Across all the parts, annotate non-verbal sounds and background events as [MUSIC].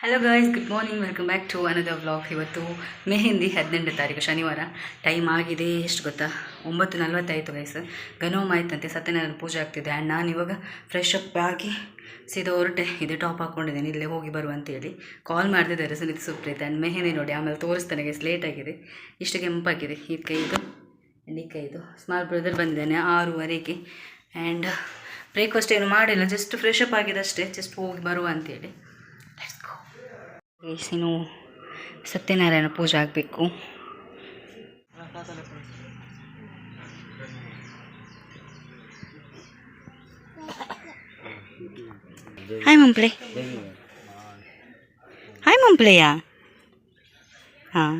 Hello guys good morning welcome back to another vlog ಇವತ್ತು ಮೆಹಂದಿ ಹದಿನೆಂಟು ತಾರೀಕು ಶನಿವಾರ. ಟೈಮ್ ಆಗಿದೆ ಎಷ್ಟು ಗೊತ್ತಾ? ಒಂಬತ್ತು ನಲ್ವತ್ತಾಯಿತು ಗಾಯ್ಸ್ ಗನೋಮ್ ಆಯ್ತಂತೆ, ಸತ್ಯನಾರಾಯಣ ಪೂಜೆ ಆಗ್ತಿದೆ. ಆ್ಯಂಡ್ ನಾನು ಇವಾಗ ಫ್ರೆಶ್ ಅಪ್ ಆಗಿ ಸೀದಾ ಹೊರಟೆ. ಇದು ಟಾಪ್ ಹಾಕ್ಕೊಂಡಿದ್ದೇನೆ. ಇಲ್ಲೇ ಹೋಗಿ ಬರುವ ಅಂತೇಳಿ ಕಾಲ್ ಮಾಡ್ತಿದ್ದಾರೆ ಸುನೀತ್, ಸುಪ್ರೀತ್. ಆ್ಯಂಡ್ ಮೆಹೆಂದಿ ನೋಡಿ, ಆಮೇಲೆ ತೋರಿಸ್ತಾನೆ ಗೈಸ್ ಲೇಟ್ ಆಗಿದೆ. ಇಷ್ಟು ಕೆಂಪಾಗಿದೆ. ಈ ಕೈದು ಆ್ಯಂಡ್ ಈ ಕೈದು. ಸ್ಮಾಲ್ ಬ್ರದರ್ ಬಂದಿದ್ದಾನೆ, ಆರೂವರೆಗೆ. ಆ್ಯಂಡ್ ಬ್ರೇಕ್ಫಾಸ್ಟ್ ಏನು ಮಾಡಿಲ್ಲ ಜಸ್ಟ್ ಫ್ರೆಶ್ ಅಪ್ ಆಗಿದೆ ಅಷ್ಟೇ ಜಸ್ಟ್ ಹೋಗಿ ಬರುವ ಅಂತೇಳಿ ಇನ್ನು ಸತ್ಯನಾರಾಯಣ ಪೂಜೆ ಆಗಬೇಕು. ಹಾಯ್ ಮಂಪ್ಲೆ ಹಾಯ್ ಮಂಪ್ಳೆಯ ಹಾಂ.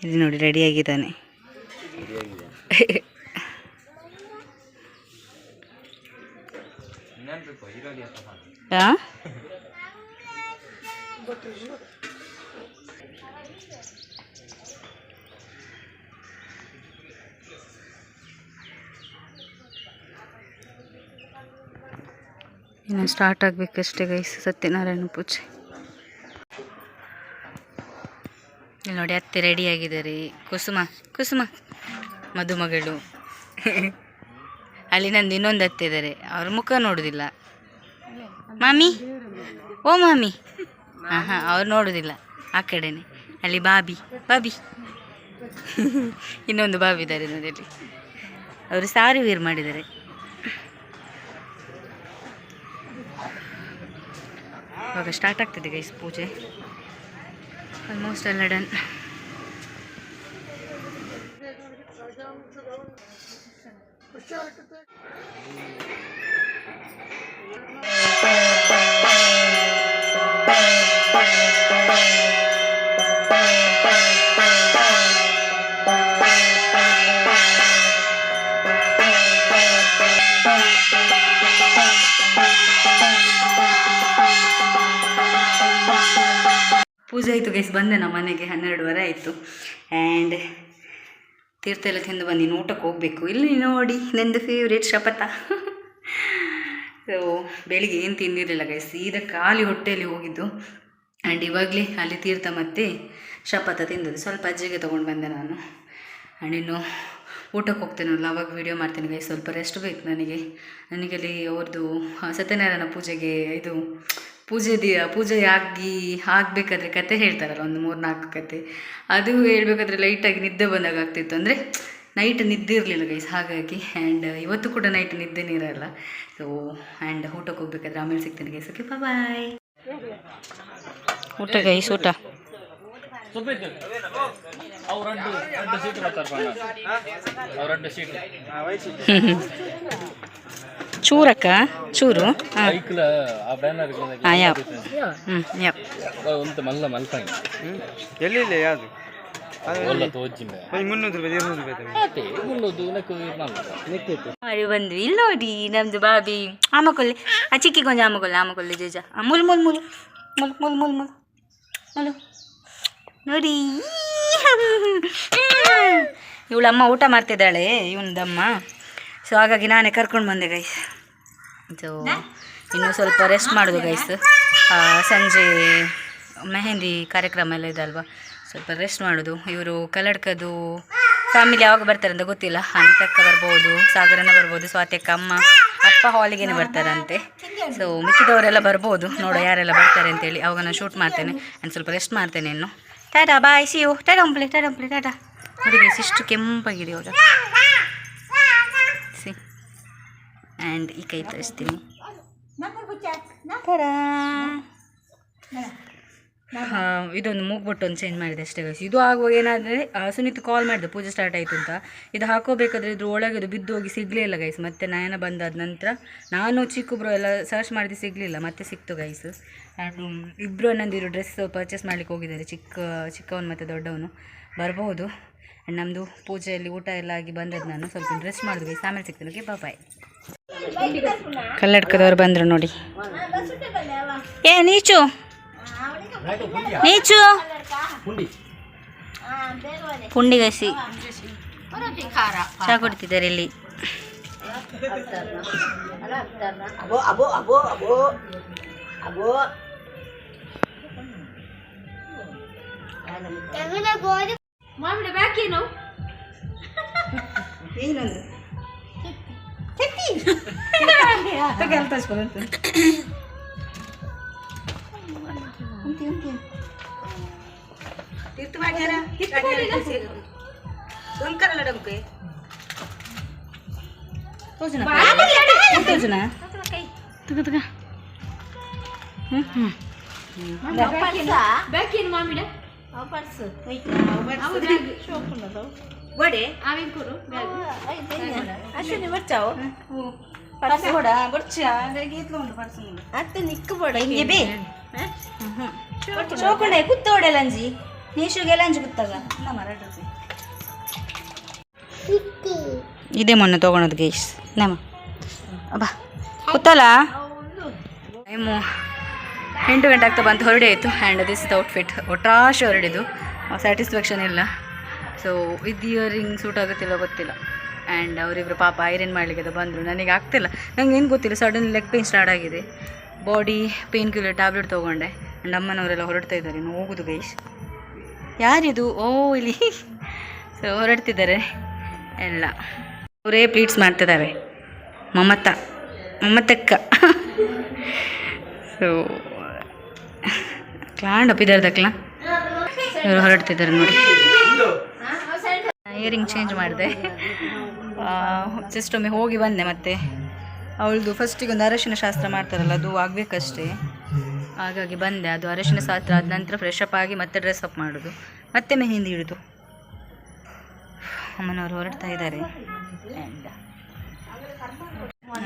ಇದು ನೋಡಿ ರೆಡಿಯಾಗಿದ್ದಾನೆ ಹಾಂ ಇನ್ನು ಸ್ಟಾರ್ಟ್ ಆಗಬೇಕಷ್ಟೇ ಗೈಸ್ ಸತ್ಯನಾರಾಯಣ ಪೂಜೆ. ಇಲ್ಲಿ ನೋಡಿ ಅತ್ತೆ ರೆಡಿಯಾಗಿದ್ದಾರೆ ಕುಸುಮ ಕುಸುಮ, ಮದುಮಗಳು. ಅಲ್ಲಿ ನಂದು ಇನ್ನೊಂದು ಅತ್ತೆ ಇದ್ದಾರೆ. ಅವ್ರ ಮುಖ ನೋಡೋದಿಲ್ಲ. ಮಾಮಿ, ಓ ಮಾಮಿ. ಹಾಂ ಹಾಂ ಅವ್ರು ನೋಡೋದಿಲ್ಲ. ಆ ಕಡೆನೆ. ಅಲ್ಲಿ ಬಾಬಿ ಬಾಬಿ. ಇನ್ನೊಂದು ಬಾಬಿ ಇದ್ದಾರೆ ನೋಡಿ ಅವರು ಸಾರಿ ವೇರ್ ಮಾಡಿದ್ದಾರೆ. ಇವಾಗ ಸ್ಟಾರ್ಟ್ ಆಗ್ತಿದೆ ಗೈಸ್ ಪೂಜೆ. ಆಲ್ಮೋಸ್ಟ್ ಎಲ್ಲ ಡನ್ ಪೂಜೆ ಆಯಿತು ಗೈಸ್ ಬಂದೆ ನಮ್ಮ ಮನೆಗೆ, ಹನ್ನೆರಡುವರೆ ಆಯಿತು. ಆ್ಯಂಡ್ ತೀರ್ಥ ಎಲ್ಲ ತಿಂದು ಬಂದು ಊಟಕ್ಕೆ ಹೋಗಬೇಕು. ಇಲ್ಲಿ ನೋಡಿ, ನಂದು ಫೇವ್ರೇಟ್ ಶಪಥ. [LAUGHS] ಸೊ ಬೆಳಿಗ್ಗೆ ಏನು ತಿಂದಿರಲಿಲ್ಲ ಗೈಸ್ ಸೀದಾ ಖಾಲಿ ಹೊಟ್ಟೆಯಲ್ಲಿ ಹೋಗಿದ್ದು. ಆ್ಯಂಡ್ ಇವಾಗಲೇ ಅಲ್ಲಿ ತೀರ್ಥ ಮತ್ತು ಶಪಥ ತಿಂದದ್ದು. ಸ್ವಲ್ಪ ಅಜ್ಜಿಗೆ ತೊಗೊಂಡು ಬಂದೆ ನಾನು. ಆ್ಯಂಡ್ ಇನ್ನು ಊಟಕ್ಕೆ ಹೋಗ್ತೇನಲ್ಲ ಅವಾಗ ವೀಡಿಯೋ ಮಾಡ್ತೀನಿ ಗೈಸ್ ಸ್ವಲ್ಪ ರೆಸ್ಟ್ ಬೇಕು ನನಗೆ. ನನಗೆ ಅಲ್ಲಿ ಅವ್ರದ್ದು ಸತ್ಯನಾರಾಯಣ ಪೂಜೆಗೆ ಇದು ಪೂಜೆ ದಿ ಪೂಜೆ ಆಗಿ ಆಗಬೇಕಾದ್ರೆ ಕತೆ ಹೇಳ್ತಾರಲ್ಲ ಒಂದು ಮೂರು ನಾಲ್ಕು ಕತೆ. ಅದು ಹೇಳ್ಬೇಕಾದ್ರೆ ಲೈಟಾಗಿ ನಿದ್ದೆ ಬಂದಾಗ ಆಗ್ತಿತ್ತು. ಅಂದರೆ ನೈಟ್ ನಿದ್ದೆ ಇರಲಿಲ್ಲ ಗೈಸ್ ಹಾಗಾಗಿ. ಆ್ಯಂಡ್ ಇವತ್ತು ಕೂಡ ನೈಟ್ ನಿದ್ದೆನೇ ಇರಲ್ಲ. ಸೊ ಆ್ಯಂಡ್ ಊಟಕ್ಕೆ ಹೋಗ್ಬೇಕಾದ್ರೆ ಆಮೇಲೆ ಸಿಗ್ತೇನೆ ಗೈಸ್ ಓಕೆ ಬಾಯ್ ಊಟ ಗೈಸ್ ಊಟ. ಅವ್ರು [LAUGHS] చూరక్క చూరు ಎಲ್ಲಿಲ್ಲ ಯಾವುದು ಮಾಡಿ ಬಂದ್ವಿ ಇಲ್ಲಿ ನೋಡಿ ನಮ್ದು ಬಾಬಿ ಆಮಕೊಲ್ಲೆ ಆ ಚಿಕ್ಕಿ ಕೊಂಜ ಆಮಕೊಲ್ಲೆ ಆಮಕೊಲ್ಲೆ ಜೇಜ ಮುಲ್ ಮುಲ್ ಮುಲ್ ಮುಲ್ ಮುಲ್ ಮುಲ್ ಮುಲ್ ಮುಲು ನೋಡಿ ಇವಳಮ್ಮ ಊಟ ಮಾಡ್ತಿದ್ದಾಳೆ ಇವನದಮ್ಮ ಸೊ ಹಾಗಾಗಿ ನಾನೇ ಕರ್ಕೊಂಡು ಬಂದೆ ಗೈಸ್ ಸೊ ಇನ್ನು ಸ್ವಲ್ಪ ರೆಸ್ಟ್ ಮಾಡೋದು ಗೈಸ್ ಸಂಜೆ ಮೆಹಂದಿ ಕಾರ್ಯಕ್ರಮ ಎಲ್ಲ ಇದೆ ಅಲ್ವಾ? ಸ್ವಲ್ಪ ರೆಸ್ಟ್ ಮಾಡೋದು. ಇವರು ಕಲ್ಲಡ್ಕದು ಫ್ಯಾಮಿಲಿ ಯಾವಾಗ ಬರ್ತಾರಂತ ಗೊತ್ತಿಲ್ಲ. ಅನಿತಕ್ಕ ಬರ್ಬೋದು, ಸಾಗರನ ಬರ್ಬೋದು, ಸ್ವಾತಿಯಕ್ಕ ಅಮ್ಮ, ಅಪ್ಪ ಹಾಲಿಗೆನೆ ಬರ್ತಾರಂತೆ. ಸೊ ಮಿಕ್ಕಿದವರೆಲ್ಲ ಬರ್ಬೋದು. ನೋಡೋ ಯಾರೆಲ್ಲ ಬರ್ತಾರೆ ಅಂತೇಳಿ. ಅವಾಗ ನಾನು ಶೂಟ್ ಮಾಡ್ತೇನೆ ನಾನು ಸ್ವಲ್ಪ ರೆಸ್ಟ್ ಮಾಡ್ತೇನೆ ಇನ್ನು. Tata bye see you tata ಒಂಪ್ಲೆ tata ಒಂಪ್ಲೆ ಟಾಟಾ ನೋಡಿ ಇಷ್ಟು ಕೆಂಪಾಗಿದೆ ಇವಾಗ. ಆ್ಯಂಡ್ ಈ ಕೈ ತರಿಸ್ತೀನಿ. ಹಾಂ ಹಾ, ಇದೊಂದು ಮೂಗ್ಬಿಟ್ಟು ಒಂದು ಚೇಂಜ್ ಮಾಡಿದೆ ಅಷ್ಟೇ guys. ಇದು ಆಗುವಾಗ ಏನಾದರೆ ಸುನೀತ್ ಕಾಲ್ ಮಾಡಿದೆ ಪೂಜೆ ಸ್ಟಾರ್ಟ್ ಆಯಿತು ಅಂತ. ಇದು ಹಾಕೋಬೇಕಾದ್ರೆ ಇದ್ರ ಒಳಗೆ ಅದು ಬಿದ್ದು ಹೋಗಿ ಸಿಗಲಿಲ್ಲ ಗೈಸ್ ಮತ್ತೆ ನಯನ ಬಂದಾದ ನಂತರ ನಾನು ಚಿಕ್ಕಬ್ರು ಎಲ್ಲ ಸರ್ಚ್ ಮಾಡಿದ್ದು ಸಿಗಲಿಲ್ಲ. ಮತ್ತೆ ಸಿಕ್ತು ಗೈಸ್ ಆ್ಯಂಡ್ ಇಬ್ಬರು ಅನ್ನೊಂದಿರು ಡ್ರೆಸ್ ಪರ್ಚೇಸ್ ಮಾಡ್ಲಿಕ್ಕೆ ಹೋಗಿದ್ದಾರೆ. ಚಿಕ್ಕ ಚಿಕ್ಕವನು ಮತ್ತು ದೊಡ್ಡವನು. ಬರ್ಬೋದು. ಆ್ಯಂಡ್ ನಮ್ಮದು ಪೂಜೆಯಲ್ಲಿ ಊಟ ಎಲ್ಲ ಆಗಿ ಬಂದದ್ದು ನಾನು. ಸ್ವಲ್ಪ ಡ್ರೆಸ್ ಮಾಡಿದ್ವಿ ಗೈಸ್ ಆಮೇಲೆ ಸಿಗ್ತೀನಿ ಓಕೆ ಬಾಯ್ ಕಲ್ಲಡ್ಕದವ್ರು ಬಂದ್ರು ನೋಡಿ. ಏ ನೀಚು. ನೀಚು. ಪುಂಡಿ ಗಸಿ ಚಾ ಕುಡಿತಿದ್ದಾರೆ ಇಲ್ಲಿ. ಮಾಮಿಡ ಬ್ಯಾಕೇನು ಏನೊಂದು ತೀರ್ಥ ಮಾಡ್ಯಾರ ಡೊಂಕರಲ್ಲ ಡೊಂಕೆ ತೋಜನ ತೋಜನ ತಗ ತಗ ಹ್ಮ್ ಹ್ಮ್ ಬ್ಯಾಕೇನು ಮಾಮಿಡ ವಡೆ? ಆಮೇಲೆ ಕೂರು ಅಶ್ವಿನಿ ಬರ್ಚಾವು? ಪರ್ಸ್ ಕೊಡ. ಬರ್ಚ. ಅದರಿಗೆ ಎತ್ಕೊಂಡು ಪರ್ಸ್ ಅತ್ತೆ ನಿಕ್ಕ ಬಡ ಹಿಂಗೆ ಬೇ. ಚೋಕೊಂಡೆ. ಕುತ್ತ ಹೊಡೆ ಲಂಜಿ. ನೀಶುಗೆ ಲಂಜಿ ಕುತ್ತಾಗ. ನಮ್ಮ ರಡ್ರಸಿ ಇದೇ ಮೊನ್ನೆ ತೊಗೊಳೋದು ಗೇಸ್. ನಮ್ಮ. ಅಬ್ಬಾ ಗೊತ್ತಲ್ಲ ಟೈಮು ಎಂಟು ಗಂಟೆ ಆಗ್ತಾ ಬಂತು. ಹೊರಡೆ ಆಯಿತು ಆ್ಯಂಡ್ ದಿಸ್ ಔಟ್ಫಿಟ್ ಒಟ್ರಾಶ್ ಹೊರಡಿದು ಸ್ಯಾಟಿಸ್ಫ್ಯಾಕ್ಷನ್ ಇಲ್ಲ. ಸೊ ಇದು ಇಯರಿಂಗ್ ಸೂಟ್ ಆಗುತ್ತಿಲ್ಲ ಗೊತ್ತಿಲ್ಲ. ಆ್ಯಂಡ್ ಅವರಿಬ್ಬರು ಪಾಪ ಐರನ್ ಮಾಡಲಿಕ್ಕೆ ಅದು ಬಂದರು. ನನಗೆ ಆಗ್ತಿಲ್ಲ. ನಂಗೆ ಏನು ಗೊತ್ತಿಲ್ಲ. ಸಡನ್ ಲೆಗ್ ಪೇನ್ ಸ್ಟಾರ್ಟ್ ಆಗಿದೆ. ಬಾಡಿ ಪೇನ್ ಕಿಲ್ಲರ್ ಟ್ಯಾಬ್ಲೆಟ್ ತೊಗೊಂಡೆ. ಆ್ಯಂಡ್ ಅಮ್ಮನವರೆಲ್ಲ ಹೊರಡ್ತಾ ಇದ್ದಾರೆ. ಇನ್ನು ಹೋಗುದು ಗೈಸ್ ಯಾರಿದು? ಓ, ಇಲ್ಲಿ. ಸೊ ಹೊರಡ್ತಿದ್ದಾರೆ. ಎಲ್ಲ. ಅವರೇ ಪ್ಲೀಟ್ಸ್ ಮಾಡ್ತಿದ್ದಾವೆ ಮಮತ. ಮಮತಕ್ಕ. ಸೊ ಕ್ಲಾಂಡ್ ಅಪ್ಪಿದ್ದಾರೆ ಇವರು ಹೊರಡ್ತಿದ್ದಾರೆ ನೋಡಿ. ಇಯರಿಂಗ್ ಚೇಂಜ್ ಮಾಡಿದೆ. ಜಸ್ಟ್ ಒಮ್ಮೆ ಹೋಗಿ ಬಂದೆ ಮತ್ತೆ. ಅವಳದು ಫಸ್ಟಿಗೆ ಒಂದು ಅರಶಿನ ಶಾಸ್ತ್ರ ಮಾಡ್ತಾರಲ್ಲ ಅದು ಆಗಬೇಕಷ್ಟೇ. ಹಾಗಾಗಿ ಬಂದೆ ಅದು ಅರಶಿನ ಶಾಸ್ತ್ರ ಆದ ನಂತರ ಫ್ರೆಶ್ ಅಪ್ ಆಗಿ ಮತ್ತೆ ಡ್ರೆಸ್ ಅಪ್ ಮಾಡೋದು. ಮತ್ತೆ ಮೆಹೆಂದಿ ಹಿಡಿದು ಅಮ್ಮನವರು ಹೊರಡ್ತಾ ಇದ್ದಾರೆ.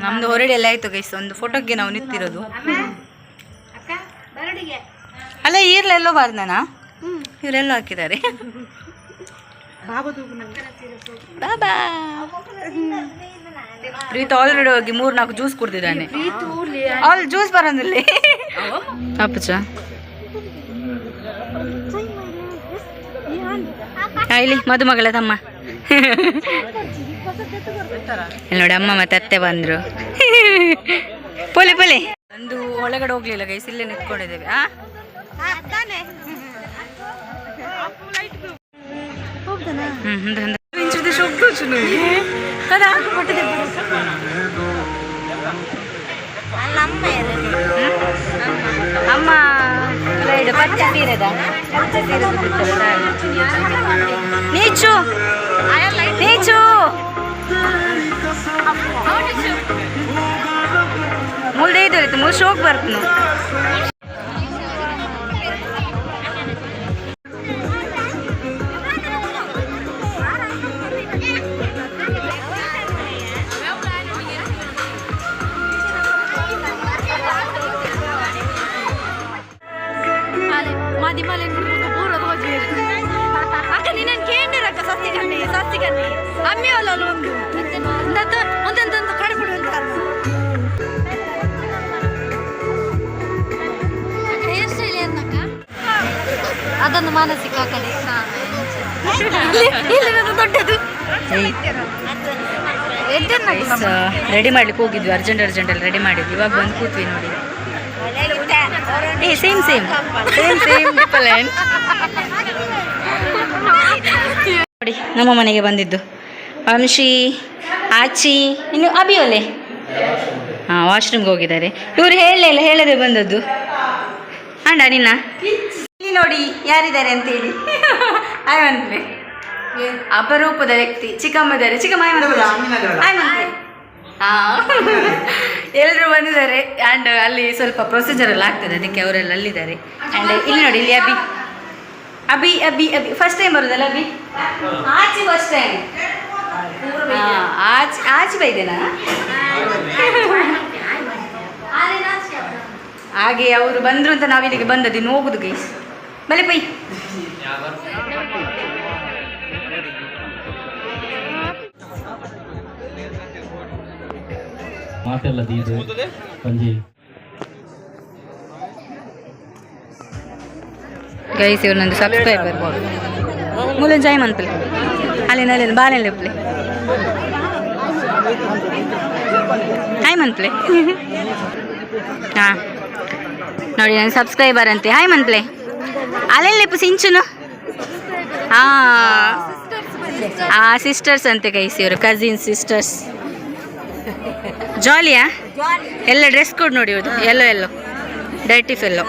ನಮ್ದು ಹೊರಡಿ ಎಲ್ಲ ಆಯ್ತು ಗೈಸ್ ಒಂದು ಫೋಟೋಗೆ ನಾವು ನಿಂತಿರೋದು. ಅಲ್ಲ ಈರ್ಲೆಲ್ಲೋ ಬಾರ್ದನ? ಇವರೆಲ್ಲೋ ಹಾಕಿದ್ದಾರೆ. ಬಾಬಾ ಪ್ರೀತ್ ಆಲ್ರೆಡಿ ಹೋಗಿ ಮೂರ್ ನಾಲ್ಕು ಜ್ಯೂಸ್ ಕುಡ್ದಿದ್ದಾನೆ ಅಲ್ಲಿ ಜ್ಯೂಸ್ ಬರೋದಿಲ್ಲ. ಅಪ್ಪಚ ಇಲ್ಲಿ ಮದುಮಗಳ ತಮ್ಮ. ಇಲ್ಲಿ ನೋಡಿ ಅಮ್ಮ ಮತ್ತೆ ಅತ್ತೆ ಬಂದ್ರು. ಪೊಲಿ ಪೊಲಿ. ಒಂದು ಒಳಗಡೆ ಹೋಗ್ಲಿಲ್ಲ ಗೈಸ್ ಇಲ್ಲೇ ನಿಂತ್ಕೊಂಡಿದ್ದೇವೆ ಆ? ಹ್ಮ್ ಹ್ಮ್ ಹ್ಮ್ ಇಂಚಿದ ಶೋಕ್ ಚುನು కదా ಅಮ್ಮ ಇದು ಪಚ್ಚೆ ಸೀರೆದ ಪಚ್ಚೆ ಸೀರೆ ನೀಚು ನೀಚು ಮುಲ್ದೆ ಇದು ಮುಲ್ ಶೋಕ್ ಬರ್ತನು ಕಡೆ. ದೊಡ್ಡದು? ರೆಡಿ ಮಾಡ್ಲಿಕ್ಕೆ ಹೋಗಿದ್ವಿ ಅರ್ಜೆಂಟ್ ಅರ್ಜೆಂಟಲ್ಲಿ ರೆಡಿ ಮಾಡಿದ್ವಿ. ಇವಾಗ ಬಂದು ಕೂತ್ವಿ ನೋಡಿ. ಏ same same same same different ನೋಡಿ ನಮ್ಮ ಮನೆಗೆ ಬಂದಿದ್ದು. ವಂಶಿ ಆಚಿ ಇನ್ನು ಅಭಿಯೋಲೆ. ಹಾಂ ವಾಶ್ರೂಮ್ಗೆ ಹೋಗಿದ್ದಾರೆ. ಇವರು ಹೇಳಲೇ ಇಲ್ಲ ಹೇಳದೆ ಬಂದದ್ದು. ಅಂಡ ನಿನ್ನ? ಇಲ್ಲಿ ನೋಡಿ ಯಾರಿದ್ದಾರೆ ಅಂತೇಳಿ. [LAUGHS] ಆಯ್ ಮಂತ್ಲಿ ಅಪರೂಪದ ವ್ಯಕ್ತಿ ಚಿಕ್ಕಮ್ಮದಾರೆ ಚಿಕ್ಕಮ್ಮ [LAUGHS] ಎಲ್ಲರೂ ಬಂದಿದ್ದಾರೆ. ಆ್ಯಂಡ್ ಅಲ್ಲಿ ಸ್ವಲ್ಪ ಪ್ರೊಸೀಜರ್ ಎಲ್ಲ ಆಗ್ತದೆ ಅದಕ್ಕೆ ಅವರೆಲ್ಲ ಅಲ್ಲಿದ್ದಾರೆ. ಆ್ಯಂಡ್ ಇಲ್ಲಿ ನೋಡಿ ಇಲ್ಲಿ ಅಬಿ ಅಬಿ ಅಬಿ ಅಬಿ ಫಸ್ಟ್ ಟೈಮ್ ಬರೋದಲ್ಲ ಅಬಿ ಆಚಿ ಫಸ್ಟ್ ಟೈಮ್ ಆಚಿ ಆಚಿ ಬೈದೇನಾ? ಹಾಗೆ ಅವರು ಬಂದರು ಅಂತ ನಾವು ಇಲ್ಲಿಗೆ ಬಂದದ್ದು ಇನ್ನು ಹೋಗುದು ಗೈಸ್ ಬಲೆ ಪೈ ಮಾತೆಲ್ಲ ದೀದು ಪಂಜಿ ಗೈಸ್ ಇವ್ರು ನಂದು ಸಬ್ಸ್ಕ್ರೈಬರ್ ಮುಲನ್ ಜಾಯ್ ಮನ್ಪಲೆ ಅಲ್ಲಿಂದ ಅಲ್ಲಿಂದ ಬಾಲೆಲ್ಲ ಪ್ಲೆ ಹಾಯ್ ಮನ್ಪಲೆ ಹಾಂ ನೋಡಿ ನನ್ನ ಸಬ್ಸ್ಕ್ರೈಬರ್ ಅಂತೆ ಹಾಯ್ ಮಂತ್ಲೆ ಅಲ್ಲೆಲ್ಲ ಸಿಂಚುನು? ಹಾ ಆ ಸಿಸ್ಟರ್ಸ್ ಅಂತೆ ಕೈಸಿ ಇವರು ಕಸಿನ್ ಸಿಸ್ಟರ್ಸ್ ಜಾಲಿಯಾ ಎಲ್ಲ ಡ್ರೆಸ್ ಕೋಡ್ ನೋಡಿ ಇವ್ರದ್ದು ಎಲ್ಲೋ ಎಲ್ಲೋ ಡೈಟಿ ಫೆಲ್ಲೋ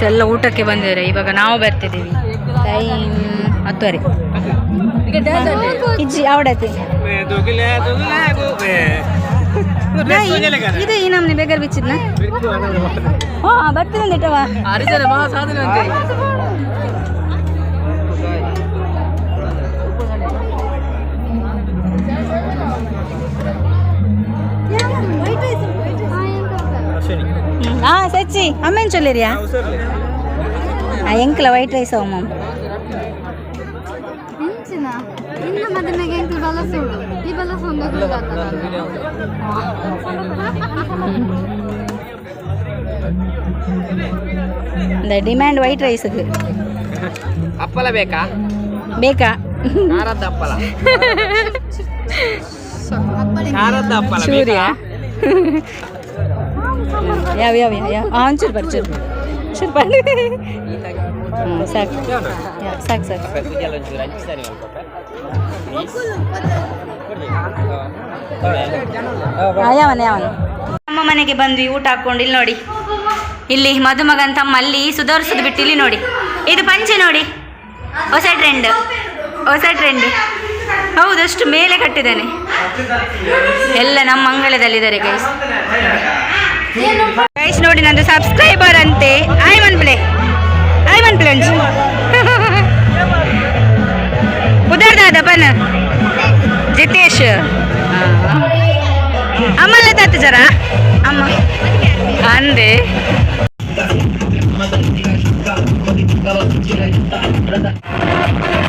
ಗೈಸ್ ಎಲ್ಲ ಊಟಕ್ಕೆ ಬಂದಿದ್ದಾರೆ. ಇವಾಗ ನಾವು ಬರ್ತಿದ್ದೀವಿ. ಟೈಮ್ ಹತ್ತುವರೆ. ಇಜ್ಜಿ ಅವಡತಿ. ಇದೆ ಈ ನಮ್ನಿ ಬೇಗರ್ ಬಿಚ್ಚಿದ್ನ? ಹಾ ಬರ್ತೀನಿ ನೆಟ್ಟವ ಹಾ ಸಚ್ಚಿ ಅಮ್ಮೇನ್ ಚೊಲ್ಲಿರಿಯಾ ಆ ಎಂಕ್ಲ ವೈಟ್ ರೈಸ್ ಅವ ಮಮ್ಮ ಹೆಂಚಿನ ನಿನ್ನ ಮದುವೆಗೆ ಎಂಕ್ಲು ಬಲಸುಡು ಈ ಬಲಸು ಒಂದು ಡಿಮ್ಯಾಂಡ್ ವೈಟ್ ರೈಸ್ ಅಪ್ಪಲ ಬೇಕಾ ಬೇಕಾ ಖಾರದ ಅಪ್ಪಲ ಖಾರದ ಅಪ್ಪಲ ಚೂರಿಯಾ ಯಾವ ಯಾವ ಯಾವ ಹಾಂ ಸಾಕು. ಸಾಕು ಯಾವನ ಯಾವನ? ನಮ್ಮ ಮನೆಗೆ ಬಂದ್ವಿ ಊಟ ಹಾಕೊಂಡು ಇಲ್ಲಿ ನೋಡಿ. ಇಲ್ಲಿ ಮದುಮಗನ್ ತಮ್ಮ ಅಲ್ಲಿ ಸುಧಾರಿಸೋದು ಬಿಟ್ಟು ಇಲ್ಲಿ ನೋಡಿ. ಇದು ಪಂಚೆ ನೋಡಿ. ಹೊಸ ಟ್ರೆಂಡ್ ಹೊಸ ಟ್ರೆಂಡ್ ಹೌದು, ಅಷ್ಟು ಮೇಲೆ ಕಟ್ಟಿದ್ದಾನೆ. ಎಲ್ಲ ನಮ್ಮ ಅಂಗಳದಲ್ಲಿದ್ದಾರೆ ಗೈಸ್ ಗೈಸ್ ನೋಡಿ ನಂದು ಸಬ್ಸ್ಕ್ರೈಬರ್ ಅಂತೆ. ಐ ಒನ್ ಪ್ಲೇ ಐ ಒನ್ ಪ್ಲೇ ಉದರ್ ದಾದ ಬನ್ ಜಿತೇಶ್. ಅಮ್ಮಲ್ಲ ತಾತ ಜರ? ಅಮ್ಮ. ಅಂದೆ. ಇಲ್ಲಿ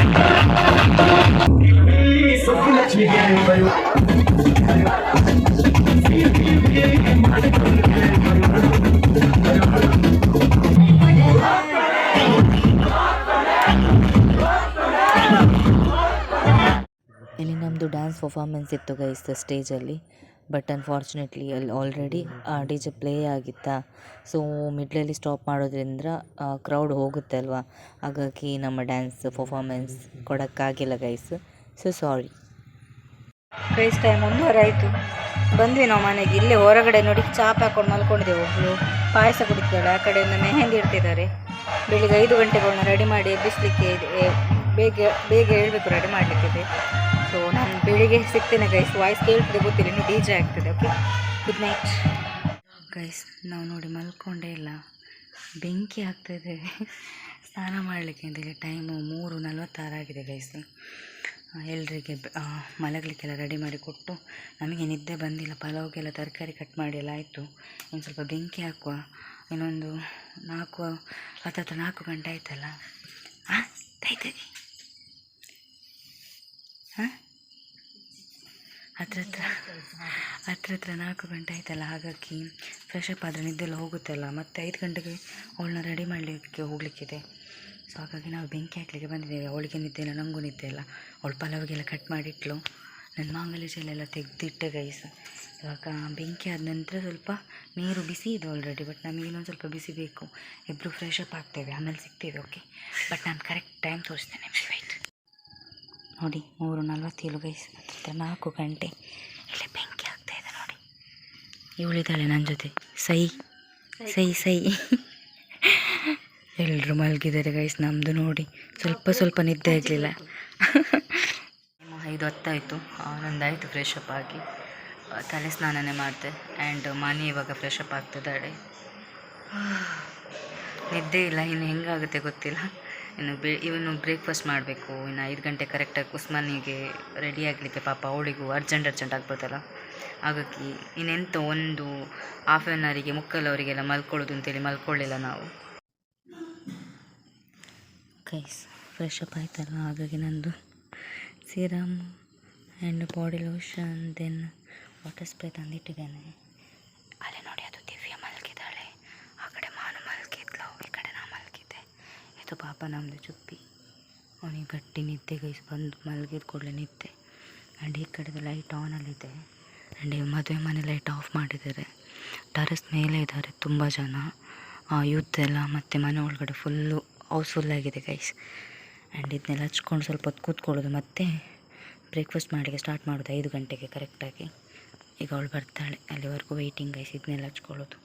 ಪರ್ಫಾರ್ಮೆನ್ಸ್ ಇತ್ತು ಗೈಸ್ ಸ್ಟೇಜಲ್ಲಿ ಬಟ್ ಅನ್ಫಾರ್ಚುನೇಟ್ಲಿ ಅಲ್ಲಿ ಆಲ್ರೆಡಿ ಡಿ ಜೆ ಪ್ಲೇ ಆಗಿತ್ತಾ. ಸೊ ಮಿಡ್ಲಲ್ಲಿ ಸ್ಟಾಪ್ ಮಾಡೋದ್ರಿಂದ ಕ್ರೌಡ್ ಹೋಗುತ್ತೆ ಅಲ್ವಾ? ಹಾಗಾಗಿ ನಮ್ಮ dance performance ಕೊಡೋಕ್ಕಾಗಿಲ್ಲ guys so sorry guys time ಒಂದೂವರೆ ಆಯಿತು. ಬಂದ್ವಿ ನಾವು ಮನೆಗೆ. ಇಲ್ಲೇ ಹೊರಗಡೆ ನೋಡಿ ಚಾಪ್ ಹಾಕೊಂಡು ಮಲ್ಕೊಂಡಿದ್ದೆವು ಒಬ್ಬಳು ಪಾಯಸ ಕುಡಿತಿದ್ದಾಳೆ, ಆ ಕಡೆಯಿಂದ ಮೆಹಂದಿ ಇಡ್ತಿದ್ದಾರೆ. ಬೆಳಿಗ್ಗೆ ಐದು ಗಂಟೆಗಳನ್ನ ರೆಡಿ ಮಾಡಿ ಎಬ್ಬಿಸ್ಲಿಕ್ಕೆ ಬೇಗ ಬೇಗ ಹೇಳಬೇಕು ರೆಡಿ ಮಾಡಲಿಕ್ಕಿದೆ. ಸೊ ನಾನು ಬೆಳಿಗ್ಗೆ ಸಿಗ್ತೇನೆ ಗೈಸ್ ವಾಯ್ಸ್ ಕೇಳ್ತಿದೆ ಗೊತ್ತಿಲ್ಲ. ಇನ್ನು ಡಿ ಜೆ ಆಗ್ತದೆ ಓಕೆ ಗುಡ್ ನೈಟ್ ಗೈಸ್ ನಾವು ನೋಡಿ ಮಲ್ಕೊಂಡೆ ಇಲ್ಲ. ಬೆಂಕಿ ಆಗ್ತಾಯಿದೆ ಸ್ನಾನ ಮಾಡಲಿಕ್ಕೆ ಅಂತೇಳಿ ಟೈಮು ಮೂರು ನಲ್ವತ್ತಾರಾಗಿದೆ ಗೈಸ್ ಎಲ್ರಿಗೆ ಬ- ಆ, ಮಲಗಲಿಕ್ಕೆಲ್ಲ ರೆಡಿ ಮಾಡಿ ಕೊಟ್ಟು ನಮಗೆ ನಿದ್ದೆ ಬಂದಿಲ್ಲ. ಪಲಾವ್ಗೆಲ್ಲ ತರಕಾರಿ ಕಟ್ ಮಾಡಿ ಎಲ್ಲ ಆಯಿತು. ಇನ್ನು ಸ್ವಲ್ಪ ಬೆಂಕಿ ಹಾಕುವ. ಇನ್ನೊಂದು ನಾಲ್ಕು ಹತ್ತತ್ರ ನಾಲ್ಕು ಗಂಟೆ ಆಯ್ತಲ್ಲ? ಹಾಂ ಹತ್ರ ಹತ್ರ. ಹತ್ರ ಹತ್ರ ನಾಲ್ಕು ಗಂಟೆ ಆಯ್ತಲ್ಲ, ಹಾಗಾಗಿ ಫ್ರೆಶ್ ಅಪ್ ಆದರೆ ನಿದ್ದೆಲ್ಲ ಹೋಗುತ್ತಲ್ಲ, ಮತ್ತು ಐದು ಗಂಟೆಗೆ ಅವಳನ್ನ ರೆಡಿ ಮಾಡಲಿಕ್ಕೆ ಹೋಗಲಿಕ್ಕಿದೆ. ಸೊ ಹಾಗಾಗಿ ನಾವು ಬೆಂಕಿ ಹಾಕಲಿಕ್ಕೆ ಬಂದಿದ್ದೇವೆ. ಅವಳಿಗೆ ನಿದ್ದೆ ಇಲ್ಲ ನನಗೂ ನಿದ್ದೆ ಇಲ್ಲ. ಅವಳು ಪಲಾವಿಗೆಲ್ಲ ಕಟ್ ಮಾಡಿಟ್ಲು. ನನ್ನ ಮಾಂಗಲ್ಯ ಚೆಲ್ಲೆಲ್ಲ ತೆಗೆದಿಟ್ಟೆ ಗೈಸ್ ಇವಾಗ ಬೆಂಕಿ ಆದ ನಂತರ ಸ್ವಲ್ಪ ನೀರು ಬಿಸಿ ಇದೆ ಆಲ್ರೆಡಿ ಬಟ್ ನಮಗೆ ಇನ್ನೊಂದು ಸ್ವಲ್ಪ ಬಿಸಿ ಬೇಕು. ಇಬ್ಬರು ಫ್ರೆಶ್ ಅಪ್ ಆಗ್ತೇವೆ, ಆಮೇಲೆ ಸಿಗ್ತೇವೆ ಓಕೆ ಬಟ್ ನಾನು ಕರೆಕ್ಟ್ ಟೈಮ್ ತೋರಿಸ್ತೇನೆ ನೋಡಿ, ಮೂರು ನಲ್ವತ್ತೇಳು ಗೈಸ್ ಹತ್ತಿರ ನಾಲ್ಕು ಗಂಟೆ. ಇಲ್ಲಿ ಬೆಂಕಿ ಆಗ್ತಾ ಇದೆ ನೋಡಿ. ಇವಳಿದ್ದಾಳೆ ನನ್ನ ಜೊತೆ. ಸೈ ಸೈ ಸೈ. ಎಲ್ಲರೂ ಮಲಗಿದ್ದಾರೆ ಗೈಸ್ ನಮ್ಮದು ನೋಡಿ. ಸ್ವಲ್ಪ ಸ್ವಲ್ಪ ನಿದ್ದೆ ಆಗಲಿಲ್ಲ. ಐದು ಹೊತ್ತಾಯಿತು. ನಂದಾಯಿತು ಫ್ರೆಶ್ ಅಪ್ ಆಗಿ. ತಲೆ ಸ್ನಾನನೇ ಮಾಡಿದೆ. ಆ್ಯಂಡ್ ಮನೆ ಇವಾಗ ಫ್ರೆಶ್ ಅಪ್ ಆಗ್ತಿದ್ದಾಳೆ. ನಿದ್ದೆ ಇಲ್ಲ. ಇನ್ನು ಹೆಂಗಾಗುತ್ತೆ ಗೊತ್ತಿಲ್ಲ. ಇನ್ನು ಬೆ ಇವನು ಬ್ರೇಕ್ಫಾಸ್ಟ್ ಮಾಡಬೇಕು. ಇನ್ನು ಐದು ಗಂಟೆ ಕರೆಕ್ಟಾಗಿ ಉಸ್ಮಾನಿಗೆ ರೆಡಿ ಆಗಲಿಕ್ಕೆ ಪಾಪ. ಅವಳಿಗೂ ಅರ್ಜೆಂಟ್ ಅರ್ಜೆಂಟ್ ಆಗ್ಬೋದಲ್ಲ ಹಾಗಾಗಿ ಇನ್ನೆಂಥ ಒಂದು ಹಾಫ್ ಆನ್ ಅವರಿಗೆ ಮುಕ್ಕಲ್ ಅವರಿಗೆಲ್ಲ ಮಲ್ಕೊಳ್ಳೋದು ಅಂತೇಳಿ ಮಲ್ಕೊಳ್ಳಿಲ್ಲ ನಾವು. ಕೈಸ್ ಫ್ರೆಶ್ ಅಪ್ ಆಯ್ತಲ್ಲ? ಹಾಗಾಗಿ ನಂದು serum and body lotion then water spray ತಂದಿಟ್ಟಿದ್ದೇನೆ. ಅಲ್ಲೇ ನೋಡಿ ಅದು ದಿವ್ಯ ಮಲಗಿದ್ದಾಳೆ ಆ ಕಡೆ ಮಾನು ಮಲಗಿದ್ಲು ಈ ಕಡೆ ನಾ ಮಲಗಿದ್ದೆ ಇದು ಪಾಪ ನಮ್ಮದು ಚುಪ್ಪಿ. ಅವನಿಗೆ ಗಟ್ಟಿ ನಿದ್ದೆ ಗೈಸ್, ಬಂದು ಮಲಗಿದ ಕೂಡಲೇ ನಿದ್ದೆ. ಆ್ಯಂಡ್ ಈ ಕಡೆದು ಲೈಟ್ ಆನಲ್ಲಿದೆ ಆ್ಯಂಡ್ ಮದುವೆ ಮನೆ ಲೈಟ್ ಆಫ್ ಮಾಡಿದ್ದಾರೆ. ಟೆರೆಸ್ ಮೇಲೆ ಇದ್ದಾರೆ ತುಂಬ ಜನ. ಯೂತ್ ಎಲ್ಲ ಮತ್ತು ಮನೆ ಒಳಗಡೆ ಫುಲ್ಲು ಹೌಸ್ಫುಲ್ ಆಗಿದೆ ಗೈಸ್ ಆ್ಯಂಡ್ ಇದನ್ನೆಲ್ಲ ಹಚ್ಕೊಂಡು ಸ್ವಲ್ಪ ಹೊತ್ತು ಕೂತ್ಕೊಳ್ಳೋದು. ಮತ್ತೆ ಬ್ರೇಕ್ಫಾಸ್ಟ್ ಮಾಡಿಗೆ ಸ್ಟಾರ್ಟ್ ಮಾಡೋದು ಐದು ಗಂಟೆಗೆ ಕರೆಕ್ಟಾಗಿ ಈಗ ಅವಳು ಬರ್ತಾಳೆ. ಅಲ್ಲಿವರೆಗೂ ವೆಯ್ಟಿಂಗ್ ಗೈಸ್ ಇದನ್ನೆಲ್ಲ ಹಚ್ಕೊಳ್ಳೋದು.